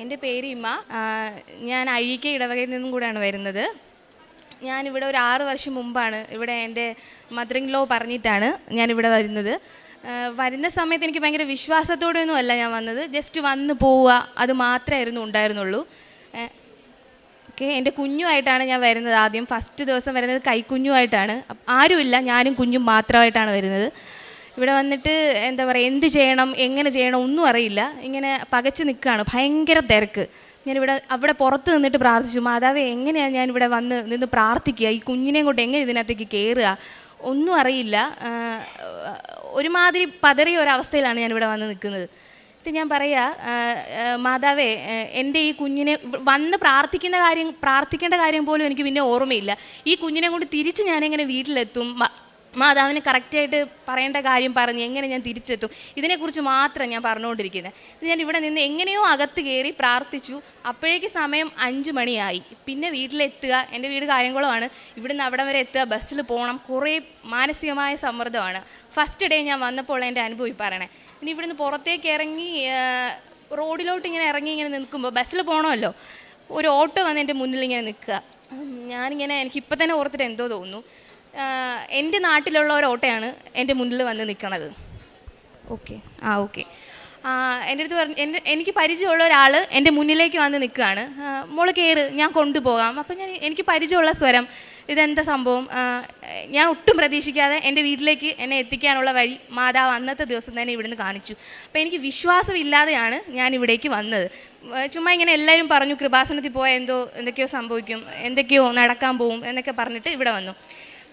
എന്റെ പേര് ഇമ്മ ഞാൻ അഴീക്ക ഇടവകയിൽ നിന്നും കൂടെയാണ് വരുന്നത്. ഞാനിവിടെ ഒരു ആറ് വർഷം മുമ്പാണ് ഇവിടെ എന്റെ മദറിങ് ലോ പറഞ്ഞിട്ടാണ് ഞാനിവിടെ വരുന്നത്. വരുന്ന സമയത്ത് എനിക്ക് ഭയങ്കര വിശ്വാസത്തോടെയൊന്നും അല്ല ഞാൻ വന്നത്. ജസ്റ്റ് വന്ന് പോവുക അത് മാത്രമായിരുന്നു ഉണ്ടായിരുന്നുള്ളൂ. ഓക്കെ എന്റെ കുഞ്ഞുമായിട്ടാണ് ഞാൻ വരുന്നത് ആദ്യം. ഫസ്റ്റ് ദിവസം വരുന്നത് കൈക്കുഞ്ഞുമായിട്ടാണ്. ആരുമില്ല ഞാനും കുഞ്ഞും മാത്രമായിട്ടാണ് വരുന്നത്. ഇവിടെ വന്നിട്ട് എന്താ പറയുക എന്ത് ചെയ്യണം എങ്ങനെ ചെയ്യണം ഒന്നും അറിയില്ല. ഇങ്ങനെ പകച്ച് നിൽക്കുകയാണ് ഭയങ്കര തിരക്ക്. ഞാനിവിടെ അവിടെ പുറത്ത് നിന്നിട്ട് പ്രാർത്ഥിച്ചു മാതാവേ എങ്ങനെയാണ് ഞാനിവിടെ വന്ന് നിന്ന് പ്രാർത്ഥിക്കുക? ഈ കുഞ്ഞിനെയും കൊണ്ട് എങ്ങനെ ഇതിനകത്തേക്ക് കയറുക ഒന്നും അറിയില്ല. ഒരുമാതിരി പതറിയ ഒരവസ്ഥയിലാണ് ഞാനിവിടെ വന്ന് നിൽക്കുന്നത്. എന്നിട്ട് ഞാൻ പറയാ മാതാവേ എന്റെ ഈ കുഞ്ഞിനെ വന്ന് പ്രാർത്ഥിക്കുന്ന കാര്യം പ്രാർത്ഥിക്കേണ്ട കാര്യം പോലും എനിക്ക് പിന്നെ ഓർമ്മയില്ല. ഈ കുഞ്ഞിനെ കൊണ്ട് തിരിച്ച് ഞാനെങ്ങനെ വീട്ടിലെത്തും? മാതാവിന് കറക്റ്റായിട്ട് പറയേണ്ട കാര്യം പറഞ്ഞ് എങ്ങനെ ഞാൻ തിരിച്ചെത്തും? ഇതിനെക്കുറിച്ച് മാത്രം ഞാൻ പറഞ്ഞുകൊണ്ടിരിക്കുന്നത് ഞാൻ ഇവിടെ നിന്ന് എങ്ങനെയോ അകത്ത് കയറി പ്രാർത്ഥിച്ചു. അപ്പോഴേക്ക് സമയം അഞ്ച് മണിയായി. പിന്നെ വീട്ടിലെത്തുക. എന്റെ വീട് കായംകുളമാണ്. ഇവിടുന്ന് അവിടെ വരെ എത്തുക. ബസ്സിൽ പോകണം. കുറേ മാനസികമായ സമ്മർദ്ദമാണ്. ഫസ്റ്റ് ഡേ ഞാൻ വന്നപ്പോൾ എന്റെ അനുഭവം പറയണേ. ഇനി ഇവിടുന്ന് പുറത്തേക്ക് ഇറങ്ങി റോഡിലോട്ട് ഇങ്ങനെ ഇറങ്ങി ഇങ്ങനെ നിൽക്കുമ്പോൾ ബസ്സിൽ പോകണമല്ലോ. ഒരു ഓട്ടോ വന്ന് എന്റെ മുന്നിൽ ഇങ്ങനെ നിൽക്കുക. ഞാനിങ്ങനെ എനിക്ക് ഇപ്പം തന്നെ ഓർത്തിട്ട് എന്തോ തോന്നുന്നു. എന്റെ നാട്ടിലുള്ള ഒരു ഓട്ടയാണ് എന്റെ മുന്നിൽ വന്ന് നിൽക്കണത്. ഓക്കെ. ആ ഓക്കെ. എന്റെ അടുത്ത് പറഞ്ഞു എന്റെ എനിക്ക് പരിചയമുള്ള ഒരാൾ എന്റെ മുന്നിലേക്ക് വന്ന് നിൽക്കുകയാണ്. മോൾ കയറ് ഞാൻ കൊണ്ടുപോകാം. അപ്പം ഞാൻ എനിക്ക് പരിചയമുള്ള സ്വരം ഇതെന്താ സംഭവം? ഞാൻ ഒട്ടും പ്രതീക്ഷിക്കാതെ എന്റെ വീട്ടിലേക്ക് എന്നെ എത്തിക്കാനുള്ള വഴി മാതാവ് അന്നത്തെ ദിവസം തന്നെ ഇവിടുന്ന് കാണിച്ചു. അപ്പോൾ എനിക്ക് വിശ്വാസമില്ലാതെയാണ് ഞാൻ ഇവിടേക്ക് വന്നത്. ചുമ്മാ ഇങ്ങനെ എല്ലാവരും പറഞ്ഞു കൃപാസനത്തിൽ പോയാൽ എന്തോ എന്തൊക്കെയോ സംഭവിക്കും എന്തൊക്കെയോ നടക്കാൻ പോവും എന്നൊക്കെ പറഞ്ഞിട്ട് ഇവിടെ വന്നു.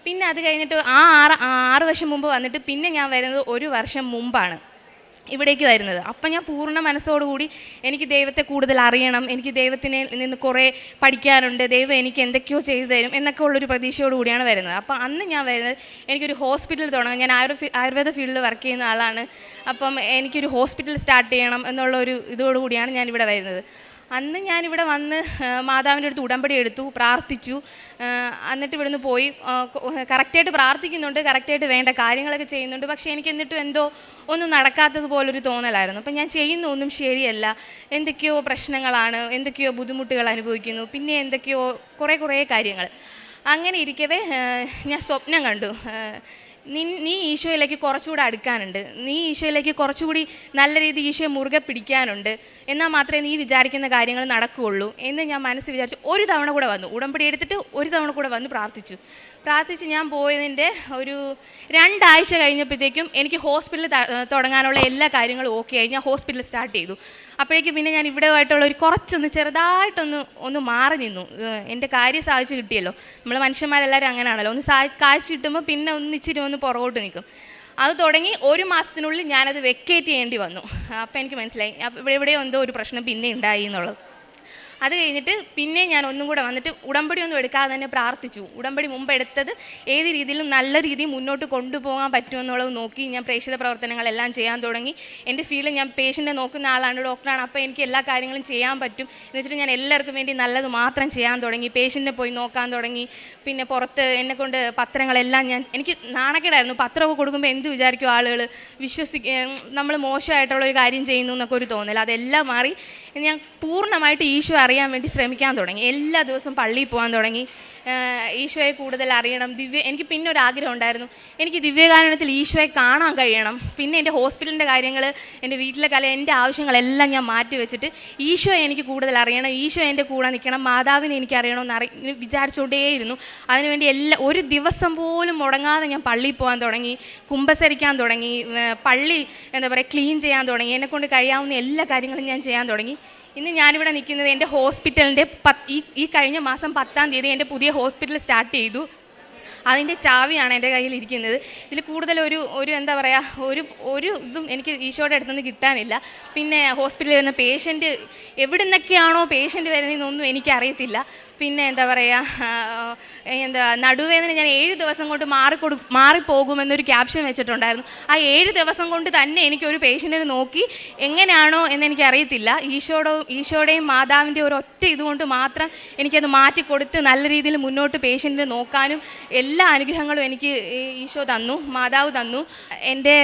പിന്നെ അത് കഴിഞ്ഞിട്ട് ആ ആറ് ആറ് വർഷം മുമ്പ് വന്നിട്ട് പിന്നെ ഞാൻ വരുന്നത് ഒരു വർഷം മുമ്പാണ് ഇവിടേക്ക് വരുന്നത്. അപ്പം ഞാൻ പൂർണ മനസ്സോടുകൂടി എനിക്ക് ദൈവത്തെ കൂടുതൽ അറിയണം എനിക്ക് ദൈവത്തിനെ നിന്ന് കുറേ പഠിക്കാനുണ്ട് ദൈവം എനിക്ക് എന്തൊക്കെയോ ചെയ്തു തരും എന്നൊക്കെ ഉള്ളൊരു പ്രതീക്ഷയോടുകൂടിയാണ് വരുന്നത്. അപ്പം അന്ന് ഞാൻ വരുന്നത് എനിക്കൊരു ഹോസ്പിറ്റൽ തുടങ്ങാം. ഞാൻ ആയുർവേ ആയുർവേദ ഫീൽഡിൽ വർക്ക് ചെയ്യുന്ന ആളാണ്. അപ്പം എനിക്കൊരു ഹോസ്പിറ്റൽ സ്റ്റാർട്ട് ചെയ്യണം എന്നുള്ള ഒരു ഇതോടുകൂടിയാണ് ഞാൻ ഇവിടെ വരുന്നത്. അന്ന് ഞാനിവിടെ വന്ന് മാതാവിന്റെ അടുത്ത് ഉടമ്പടി എടുത്തു പ്രാർത്ഥിച്ചു. എന്നിട്ട് ഇവിടുന്ന് പോയി. കറക്റ്റായിട്ട് പ്രാർത്ഥിക്കുന്നുണ്ട് കറക്റ്റായിട്ട് വേണ്ട കാര്യങ്ങളൊക്കെ ചെയ്യുന്നുണ്ട്. പക്ഷേ എനിക്ക് എന്നിട്ടും എന്തോ ഒന്നും നടക്കാത്തതുപോലൊരു തോന്നലായിരുന്നു. അപ്പം ഞാൻ ചെയ്യുന്ന ഒന്നും ശരിയല്ല. എന്തൊക്കെയോ പ്രശ്നങ്ങളാണ് എന്തൊക്കെയോ ബുദ്ധിമുട്ടുകൾ അനുഭവിക്കുന്നു. പിന്നെ എന്തൊക്കെയോ കുറേ കുറേ കാര്യങ്ങൾ. അങ്ങനെ ഇരിക്കവേ ഞാൻ സ്വപ്നം കണ്ടു. നീ നീ ഈശോയിലേക്ക് കുറച്ചുകൂടി അടുക്കാനുണ്ട്. നീ ഈശോയിലേക്ക് കുറച്ചുകൂടി നല്ല രീതിയിൽ ഈശോയെ മുറുകെ പിടിക്കാനുണ്ട്. എന്നാൽ മാത്രമേ നീ വിചാരിക്കുന്ന കാര്യങ്ങൾ നടക്കുകയുള്ളൂ എന്ന് ഞാൻ മനസ്സ് വിചാരിച്ചു. ഒരു തവണ കൂടെ വന്നു. ഉടമ്പടി എടുത്തിട്ട് ഒരു തവണ കൂടെ വന്ന് പ്രാർത്ഥിച്ചു. പ്രാർത്ഥിച്ച് ഞാൻ പോയതിന്റെ ഒരു രണ്ടാഴ്ച കഴിഞ്ഞപ്പോഴത്തേക്കും എനിക്ക് ഹോസ്പിറ്റലിൽ തുടങ്ങാനുള്ള എല്ലാ കാര്യങ്ങളും ഓക്കെ ആയി. ഞാൻ ഹോസ്പിറ്റൽ സ്റ്റാർട്ട് ചെയ്തു. അപ്പോഴേക്കും പിന്നെ ഞാൻ ഇവിടെ ആയിട്ടുള്ള ഒരു കുറച്ചൊന്ന് ചെറുതായിട്ടൊന്ന് ഒന്ന് മാറി നിന്നു. എന്റെ കാര്യം സാധിച്ചു കിട്ടിയല്ലോ. നമ്മൾ മനുഷ്യന്മാരെല്ലാവരും അങ്ങനെയാണല്ലോ. ഒന്ന് സാ കാഴ്ച കിട്ടുമ്പോൾ പിന്നെ ഒന്ന് ഇച്ചിരി ഒന്ന് പുറകോട്ട് നിൽക്കും. അത് തുടങ്ങി ഒരു മാസത്തിനുള്ളിൽ ഞാനത് വെക്കേറ്റ് ചെയ്യേണ്ടി വന്നു. അപ്പോൾ എനിക്ക് മനസ്സിലായി. ഇവിടെ എവിടെയോ എന്തോ ഒരു പ്രശ്നം പിന്നെ ഉണ്ടായി എന്നുള്ളത്. അത് കഴിഞ്ഞിട്ട് പിന്നെ ഞാൻ ഒന്നും കൂടെ വന്നിട്ട് ഉടമ്പടി ഒന്നും എടുക്കാതെ തന്നെ പ്രാർത്ഥിച്ചു. ഉടമ്പടി മുമ്പ് എടുത്തത് ഏത് രീതിയിലും നല്ല രീതിയിൽ മുന്നോട്ട് കൊണ്ടുപോകാൻ പറ്റുമെന്നുള്ളത് നോക്കി ഞാൻ പ്രേക്ഷിത പ്രവർത്തനങ്ങളെല്ലാം ചെയ്യാൻ തുടങ്ങി. എന്റെ ഫീൽഡിൽ ഞാൻ പേഷ്യന്റെ നോക്കുന്ന ആളാണ് ഡോക്ടറാണ് അപ്പോൾ എനിക്ക് എല്ലാ കാര്യങ്ങളും ചെയ്യാൻ പറ്റും. എന്ന് വെച്ചിട്ട് ഞാൻ എല്ലാവർക്കും വേണ്ടി നല്ലത് മാത്രം ചെയ്യാൻ തുടങ്ങി. പേഷ്യന്റെ പോയി നോക്കാൻ തുടങ്ങി. പിന്നെ പുറത്ത് എന്നെക്കൊണ്ട് പത്രങ്ങളെല്ലാം ഞാൻ എനിക്ക് നാണക്കേടായിരുന്നു. പത്രമൊക്കെ കൊടുക്കുമ്പോൾ എന്ത് വിചാരിക്കും ആളുകൾ വിശ്വസിക്ക നമ്മൾ മോശമായിട്ടുള്ള ഒരു കാര്യം ചെയ്യുന്നു എന്നൊക്കെ ഒരു തോന്നൽ അതെല്ലാം മാറി ഞാൻ പൂർണമായിട്ട് ഈശോ അറിയാൻ വേണ്ടി ശ്രമിക്കാൻ തുടങ്ങി. എല്ലാ ദിവസവും പള്ളിയിൽ പോകാൻ തുടങ്ങി. ഈശോയെ കൂടുതൽ അറിയണം. ദിവ്യ എനിക്ക് പിന്നെ ഒരു ആഗ്രഹം ഉണ്ടായിരുന്നു. എനിക്ക് ദിവ്യകാരണത്തിൽ ഈശോയെ കാണാൻ കഴിയണം. പിന്നെ എന്റെ ഹോസ്പിറ്റലിന്റെ കാര്യങ്ങൾ എന്റെ വീട്ടിലെ കല എന്റെ ആവശ്യങ്ങളെല്ലാം ഞാൻ മാറ്റി വെച്ചിട്ട് ഈശോയെ എനിക്ക് കൂടുതൽ അറിയണം. ഈശോ എന്റെ കൂടെ നിൽക്കണം. മാതാവിനെ എനിക്ക് അറിയണമെന്ന് അറി വിചാരിച്ചുകൊണ്ടേയിരുന്നു. അതിനുവേണ്ടി എല്ലാ ഒരു ദിവസം പോലും മുടങ്ങാതെ ഞാൻ പള്ളിയിൽ പോകാൻ തുടങ്ങി. കുമ്പസരിക്കാൻ തുടങ്ങി. പള്ളി എന്താ പറയുക ക്ലീൻ ചെയ്യാൻ തുടങ്ങി. എന്നെക്കൊണ്ട് കഴിയാവുന്ന എല്ലാ കാര്യങ്ങളും ഞാൻ ചെയ്യാൻ തുടങ്ങി. ഇന്ന് ഞാനിവിടെ നിൽക്കുന്നത് എന്റെ ഹോസ്പിറ്റലിന്റെ പത്ത് ഈ ഈ കഴിഞ്ഞ മാസം പത്താം തീയതി എന്റെ പുതിയ ഹോസ്പിറ്റൽ സ്റ്റാർട്ട് ചെയ്തു. അതിന്റെ ചാവിയാണ് എന്റെ കയ്യിൽ ഇരിക്കുന്നത്. ഇതിൽ കൂടുതൽ ഒരു ഒരു എന്താ പറയുക ഒരു ഒരു ഇതും എനിക്ക് ഈശോയുടെ അടുത്തുനിന്ന് കിട്ടാനില്ല. പിന്നെ ഹോസ്പിറ്റലിൽ വരുന്ന പേഷ്യന്റ് എവിടെ നിന്നൊക്കെയാണോ പേഷ്യന്റ് വരുന്നതെന്നൊന്നും എനിക്കറിയത്തില്ല. പിന്നെ എന്താ പറയുക എന്താ നടുവേദന ഞാൻ ഏഴ് ദിവസം കൊണ്ട് മാറിക്കൊടു മാറിപ്പോകുമെന്നൊരു ക്യാപ്ഷൻ വെച്ചിട്ടുണ്ടായിരുന്നു. ആ ഏഴ് ദിവസം കൊണ്ട് തന്നെ എനിക്കൊരു പേഷ്യന്റിനെ നോക്കി എങ്ങനെയാണോ എന്ന് എനിക്കറിയത്തില്ല. ഈശോയുടെ ഈശോയുടെയും മാതാവിന്റെ ഒരു ഒറ്റ ഇതുകൊണ്ട് മാത്രം എനിക്കത് മാറ്റിക്കൊടുത്ത് നല്ല രീതിയിൽ മുന്നോട്ട് പേഷ്യന്റിനെ നോക്കാനും എല്ലാ അനുഗ്രഹങ്ങളും എനിക്ക് ഈശോ തന്നു മാതാവ് തന്നു. എന്റെ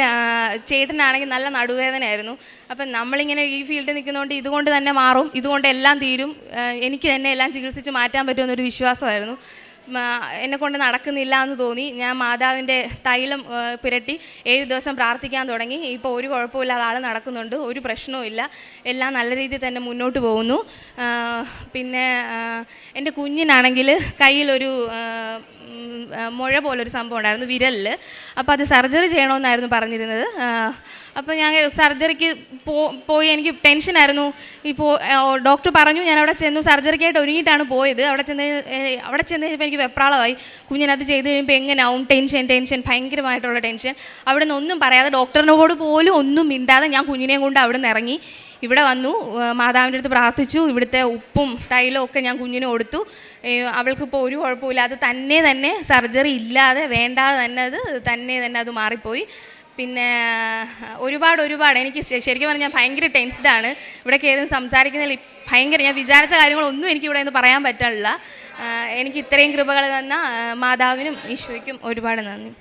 ചേട്ടനാണെങ്കിൽ നല്ല നടുവേദനയായിരുന്നു. അപ്പം നമ്മളിങ്ങനെ ഈ ഫീൽഡിൽ നിൽക്കുന്നതുകൊണ്ട് ഇതുകൊണ്ട് തന്നെ മാറും ഇതുകൊണ്ട് എല്ലാം തീരും. എനിക്ക് തന്നെ എല്ലാം ചികിത്സിച്ച് മാറ്റാൻ പറ്റുമെന്നൊരു വിശ്വാസമായിരുന്നു. എന്നെ കൊണ്ട് നടക്കുന്നില്ല എന്ന് തോന്നി. ഞാൻ മാതാവിന്റെ തൈലം പുരട്ടി ഏഴ് ദിവസം പ്രാർത്ഥിക്കാൻ തുടങ്ങി. ഇപ്പോൾ ഒരു കുഴപ്പമില്ലാതെ ആൾ നടക്കുന്നുണ്ട്. ഒരു പ്രശ്നവും ഇല്ല. എല്ലാം നല്ല രീതിയിൽ തന്നെ മുന്നോട്ട് പോകുന്നു. പിന്നെ എന്റെ കുഞ്ഞിനാണെങ്കിൽ കയ്യിലൊരു മുഴ പോലൊരു സംഭവം ഉണ്ടായിരുന്നു വിരലിൽ അപ്പോൾ അത് സർജറി ചെയ്യണമെന്നായിരുന്നു പറഞ്ഞിരുന്നത്. അപ്പോൾ ഞാൻ സർജറിക്ക് പോയി എനിക്ക് ടെൻഷനായിരുന്നു. ഇപ്പോൾ ഡോക്ടർ പറഞ്ഞു ഞാൻ അവിടെ ചെന്നു സർജറിക്കായിട്ട് ഒരുങ്ങിയിട്ടാണ് പോയത്. അവിടെ ചെന്ന് അവിടെ ചെന്ന് കഴിഞ്ഞപ്പോൾ എനിക്ക് വെപ്രാളമായി. കുഞ്ഞിനത് ചെയ്ത് കഴിയുമ്പോൾ എങ്ങനെയാവും ടെൻഷൻ ടെൻഷൻ ഭയങ്കരമായിട്ടുള്ള ടെൻഷൻ. അവിടെ നിന്ന് ഒന്നും പറയാതെ ഡോക്ടറിനോട് പോലും ഒന്നും മിണ്ടാതെ ഞാൻ കുഞ്ഞിനെയും കൊണ്ട് അവിടെ നിന്ന് ഇറങ്ങി. ഇവിടെ വന്നു മാതാവിന്റെ അടുത്ത് പ്രാർത്ഥിച്ചു. ഇവിടുത്തെ ഉപ്പും തൈലവും ഒക്കെ ഞാൻ കുഞ്ഞിന് കൊടുത്തു. അവൾക്ക് അവൾക്കിപ്പോൾ ഒരു കുഴപ്പമില്ല അത് തന്നെ തന്നെ സർജറി ഇല്ലാതെ വേണ്ടാതെ തന്നെ അത് തന്നെ തന്നെ അത് മാറിപ്പോയി. പിന്നെ ഒരുപാട് ഒരുപാട് എനിക്ക് ശരിക്കും പറഞ്ഞാൽ ഭയങ്കര ടെൻസ്ഡാണ് ഇവിടെ കയറി സംസാരിക്കുന്നതിൽ ഭയങ്കര ഞാൻ വിചാരിച്ച കാര്യങ്ങളൊന്നും എനിക്ക് ഇവിടെ നിന്ന് പറയാൻ പറ്റാനുള്ള എനിക്ക് ഇത്രയും കൃപകൾ തന്ന മാതാവിനും ഈശോയ്ക്കും ഒരുപാട് നന്ദി.